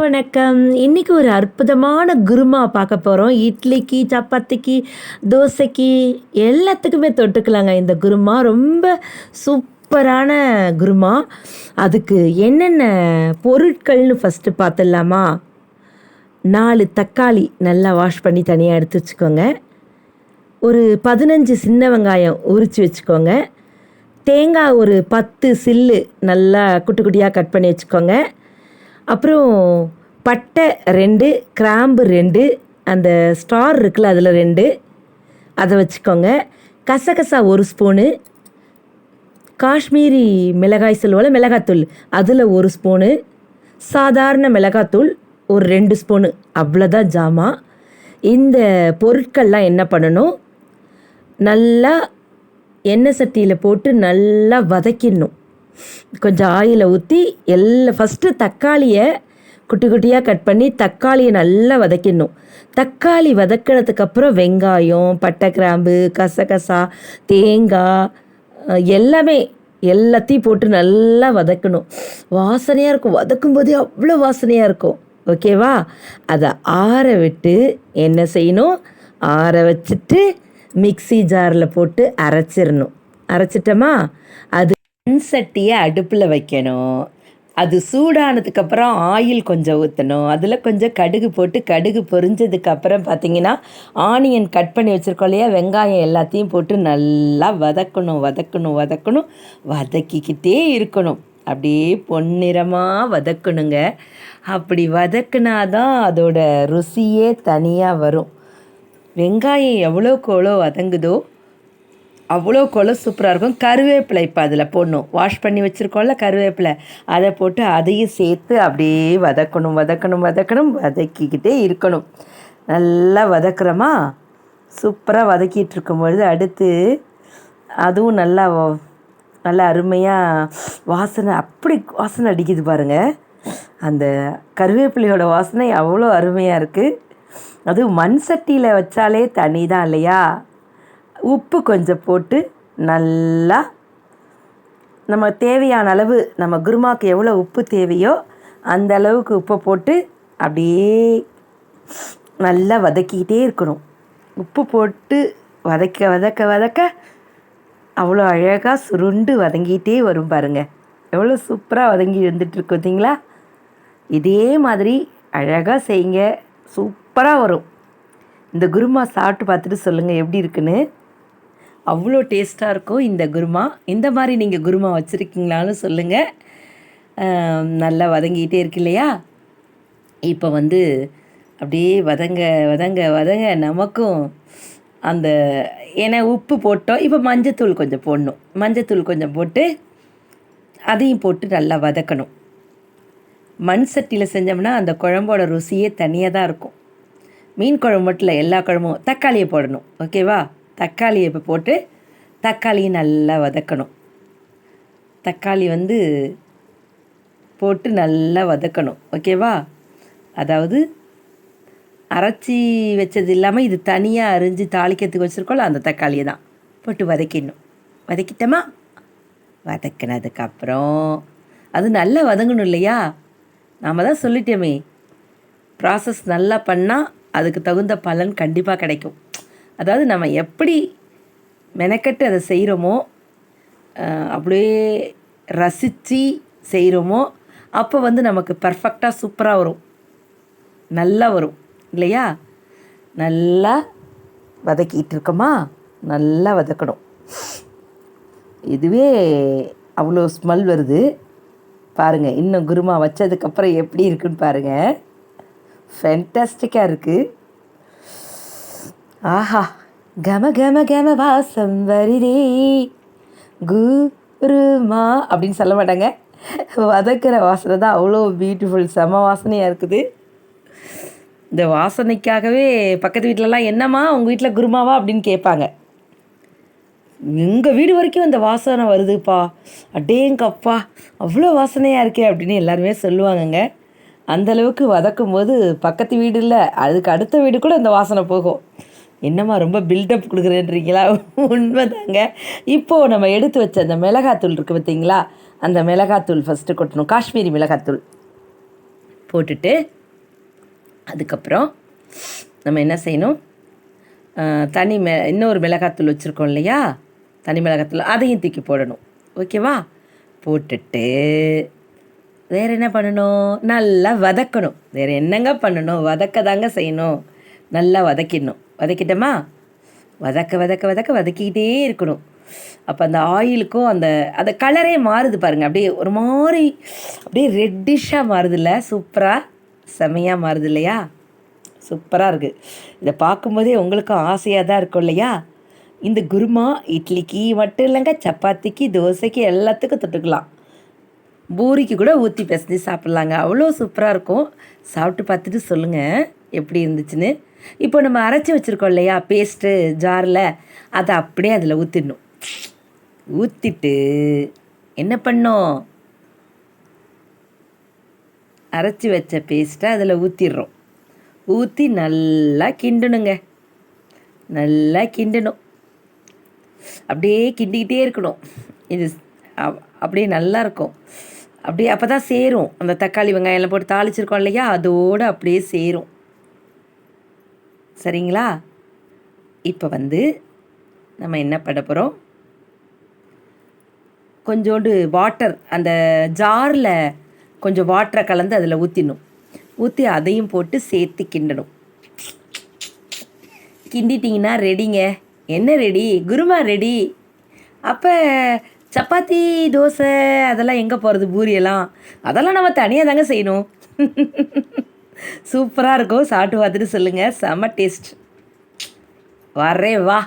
வணக்கம். இன்றைக்கி ஒரு அற்புதமான குருமா பார்க்க போகிறோம் இட்லிக்கு சப்பாத்திக்கு தோசைக்கு எல்லாத்துக்குமே தொட்டுக்கலாங்க இந்த குருமா. ரொம்ப சூப்பரான குருமா. அதுக்கு என்னென்ன பொருட்கள்னு ஃபஸ்ட்டு பார்த்துடலாமா? நாலு தக்காளி நல்லா வாஷ் பண்ணி தனியாக எடுத்து வச்சுக்கோங்க. ஒரு பதினஞ்சு சின்ன வெங்காயம் உரித்து வச்சுக்கோங்க. தேங்காய் ஒரு பத்து சில்லு நல்லா குட்டி குட்டியாக கட் பண்ணி வச்சுக்கோங்க. அப்புறம் பட்டை ரெண்டு கிராம்பு ரெண்டு அந்த ஸ்டார் இருக்குல்ல அதில் ரெண்டு. அதை வச்சுக்கோங்க. கசகசா ஒரு ஸ்பூனு. காஷ்மீரி மிளகாய் சொல்லுவோம்ல மிளகாத்தூள் அதில் ஒரு ஸ்பூனு. சாதாரண மிளகாத்தூள் ஒரு ரெண்டு ஸ்பூனு. அவ்வளோதான் ஜாமான் இந்த பொருட்கள்லாம் என்ன பண்ணணும்? நல்லா எண்ணெய் சட்டியில் போட்டு நல்லா வதக்கிடணும். கொஞ்சம் ஆயிலை ஊற்றி எல்லாம் ஃபஸ்ட்டு தக்காளியை குட்டி குட்டியாக கட் பண்ணி தக்காளியை நல்லா வதக்கிடணும். தக்காளி வதக்கினதுக்கப்புறம் வெங்காயம் பட்டை கிராம்பு கசகசா தேங்காய் எல்லாமே எல்லாத்தையும் போட்டு நல்லா வதக்கணும். வாசனையாக இருக்கும். வதக்கும் போதே அவ்வளோ வாசனையாக இருக்கும் ஓகேவா அதை ஆற விட்டு என்ன செய்யணும்? ஆற வச்சுட்டு மிக்ஸி ஜாரில் போட்டு அரைச்சிடணும். அரைச்சிட்டோமா? அது மண் சட்டியை அடுப்பில் வைக்கணும். அது சூடானதுக்கப்புறம் ஆயில் கொஞ்சம் ஊற்றணும் அதில் கொஞ்சம் கடுகு போட்டு கடுகு பொரிஞ்சதுக்கப்புறம் பார்த்தீங்கன்னா ஆனியன் கட் பண்ணி வச்சுருக்கோம் இல்லையா? வெங்காயம் எல்லாத்தையும் போட்டு நல்லா வதக்கணும் வதக்கணும் வதக்கணும். வதக்கிக்கிட்டே இருக்கணும். அப்படியே பொன்னிறமாக வதக்கணுங்க. அப்படி வதக்குனாதான் அதோட ருசியே தனியாக வரும். வெங்காயம் எவ்வளோக்கு எவ்வளோ வதங்குதோ அவ்வளோ கொலை சூப்பராக இருக்கும். கருவேப்பிலை இப்போ அதில் போடணும். வாஷ் பண்ணி வச்சுருக்கோம்ல கருவேப்பிலை. அதை போட்டு அதையும் சேர்த்து அப்படியே வதக்கணும் வதக்கணும் வதக்கணும். வதக்கிக்கிட்டே இருக்கணும். நல்லா வதக்குறோமா? சூப்பராக வதக்கிட்டு இருக்கும் பொழுது அடுத்து அதுவும் நல்லா நல்லா அருமையாக வாசனை அப்படி வாசனை அடிக்குது பாருங்கள் அந்த கருவேப்பிலையோட வாசனை அவ்வளோ அருமையாக இருக்குது அதுவும் மண் சட்டியில் வச்சாலே தனி தான் இல்லையா? உப்பு கொஞ்சம் போட்டு நல்லா நம்ம தேவையான அளவு நம்ம குருமாவுக்கு எவ்வளோ உப்பு தேவையோ அந்த அளவுக்கு உப்பை போட்டு அப்படியே நல்லா வதக்கிக்கிட்டே இருக்கணும். உப்பு போட்டு வதக்க வதக்க வதக்க அவ்வளோ அழகாக சுருண்டு வதங்கிட்டே வரும் பாருங்கள் எவ்வளோ சூப்பராக வதங்கி வந்துட்டுருக்கு பார்த்தீங்களா? இதே மாதிரி அழகாக செய்யுங்க. சூப்பராக வரும். இந்த குருமா சாப்பிட்டு பார்த்துட்டு சொல்லுங்கள் எப்படி இருக்குன்னு. அவ்வளோ டேஸ்ட்டாக இருக்கும் இந்த குருமா. இந்த மாதிரி நீங்கள் குருமா வச்சுருக்கீங்களான்னு சொல்லுங்கள் நல்லா வதங்கிக்கிட்டே இருக்கு இல்லையா? இப்போ வந்து அப்படியே வதங்க வதங்க வதங்க நமக்கும் அந்த ஏன்னா உப்பு போட்டோம். இப்போ மஞ்சத்தூள் கொஞ்சம் போடணும். மஞ்சத்தூள் கொஞ்சம் போட்டு அதையும் போட்டு நல்லா வதக்கணும். மண் சட்டியில் செஞ்சோம்னா அந்த குழம்போட ருசியே தனியாக தான் இருக்கும். மீன் குழம்பு மட்டும் இல்லை எல்லா குழம்பும் தக்காளியை போடணும். ஓகேவா? தக்காளியை இப்போ போட்டு தக்காளியை நல்லா வதக்கணும். தக்காளி வந்து போட்டு நல்லா வதக்கணும். ஓகேவா அதாவது அரைச்சி வச்சது இல்லாமல் இது தனியாக அரிஞ்சு தாளிக்கிறதுக்கு வச்சுருக்கோம்ல அந்த தக்காளியை தான். போட்டு வதக்கிடணும். வதக்கிட்டோமா? வதக்கினதுக்கப்புறம் அது நல்லா வதங்கணும் இல்லையா? நாம் தான் சொல்லிட்டோமே ப்ராசஸ் நல்லா பண்ணால் அதுக்கு தகுந்த பலன் கண்டிப்பாக கிடைக்கும். அதாவது நம்ம எப்படி மெனக்கட்டு அதை செய்கிறோமோ அப்படியே ரசித்து செய்கிறோமோ அப்போ வந்து நமக்கு பர்ஃபெக்டாக சூப்பராக வரும். நல்லா வரும். இல்லையா? நல்லா வதக்கிட்டு இருக்கோமா? நல்லா வதக்கணும். இதுவே அவ்வளோ ஸ்மெல் வருது. பாருங்கள் இன்னும் குருமா வச்சதுக்கப்புறம் எப்படி இருக்குன்னு பாருங்கள் ஃபென்டாஸ்டிக்காக இருக்குது ஆஹா கம கம கம வாசம் வருதே. குருமா அப்படின்னு சொல்ல மாட்டாங்க. வதக்கிற வாசனை தான் அவ்வளோ பியூட்டிஃபுல் செம வாசனையாக இருக்குது. இந்த வாசனைக்காகவே பக்கத்து வீட்டிலலாம் என்னம்மா உங்கள் வீட்டில் குருமாவா அப்படின்னு கேட்பாங்க. எங்கள் வீடு வரைக்கும் இந்த வாசனை வருதுப்பா. அடேங்கப்பா அவ்வளோ வாசனையாக இருக்கே அப்படின்னு எல்லாருமே சொல்லுவாங்கங்க. அந்தளவுக்கு வதக்கும் போது பக்கத்து வீடு இல்லை அதுக்கு அடுத்த வீடு கூட இந்த வாசனை போகும். என்னம்மா ரொம்ப பில்டப் கொடுக்குறேன்றீங்களா? உண்மைதாங்க. இப்போது நம்ம எடுத்து வச்ச அந்த மிளகாத்தூள் இருக்குது பார்த்தீங்களா? அந்த மிளகாத்தூள் ஃபஸ்ட்டு கொட்டணும். காஷ்மீரி மிளகாத்தூள் போட்டுட்டு அதுக்கப்புறம் நம்ம என்ன செய்யணும்? தனி மெ இன்னொரு மிளகாத்தூள் வச்சுருக்கோம் இல்லையா? தனி மிளகாத்தூள் அதையும் தூக்கி போடணும். ஓகேவா? போட்டுட்டு வேறு என்ன பண்ணணும்? நல்லா வதக்கணும். வேறு என்னங்க பண்ணணும்? வதக்க தாங்க செய்யணும். நல்லா வதக்கிடணும். வதக்கிட்டோமா? வதக்க வதக்க வதக்க வதக்கிக்கிட்டே இருக்கணும். அப்போ அந்த ஆயிலுக்கும் அந்த அந்த கலரே மாறுது பாருங்கள் அப்படியே ஒரு மாதிரி அப்படியே ரெட்டிஷாக மாறுதில்ல? சூப்பராக செமையாக மாறுது இல்லையா சூப்பராக இருக்குது இதை பார்க்கும்போதே உங்களுக்கும் ஆசையாக தான் இருக்கும் இல்லையா? இந்த குருமா இட்லிக்கு மட்டும் இல்லைங்க சப்பாத்திக்கு தோசைக்கு எல்லாத்துக்கும் தொட்டுக்கலாம். பூரிக்கு கூட ஊற்றி பிசைஞ்சு சாப்பிட்லாங்க. அவ்வளோ சூப்பராக இருக்கும். சாப்பிட்டு பார்த்துட்டு சொல்லுங்கள் எப்படி இருந்துச்சுன்னு. இப்போ நம்ம அரைச்சி வச்சுருக்கோம் இல்லையா பேஸ்ட்டு ஜாரில் அதை அப்படியே அதில் ஊற்றிடணும் ஊற்றிட்டு என்ன பண்ணோம்? அரைச்சி வச்ச பேஸ்ட்டை அதில் ஊற்றிடுறோம் ஊற்றி நல்லா கிண்டணுங்க. நல்லா கிண்டணும். அப்படியே கிண்டிக்கிட்டே இருக்கணும். இது அப்படியே நல்லா இருக்கும். அப்படியே அப்போ தான் சேரும். அந்த தக்காளி வெங்காயம் எல்லாம் போட்டு தாளிச்சிருக்கோம் இல்லையா அதோடு அப்படியே சேரும். சரிங்களா? இப்போ வந்து நம்ம என்ன பண்ண போகிறோம் கொஞ்சோண்டு வாட்டர் அந்த ஜாரில் கொஞ்சம் வாட்டரை கலந்து அதில் ஊற்றிடணும் ஊற்றி அதையும் போட்டு சேர்த்து கிண்டணும். கிண்டிட்டிங்கன்னா ரெடிங்க என்ன ரெடி குருமா ரெடி அப்போ சப்பாத்தி தோசை அதெல்லாம் எங்கே போகிறது பூரியெல்லாம் அதெல்லாம் நம்ம தனியாக தாங்க செய்யணும். சூப்பராக இருக்கும். சாப்பிட்டு பார்த்துட்டு சொல்லுங்கள் செம்ம டேஸ்ட் வரே வா.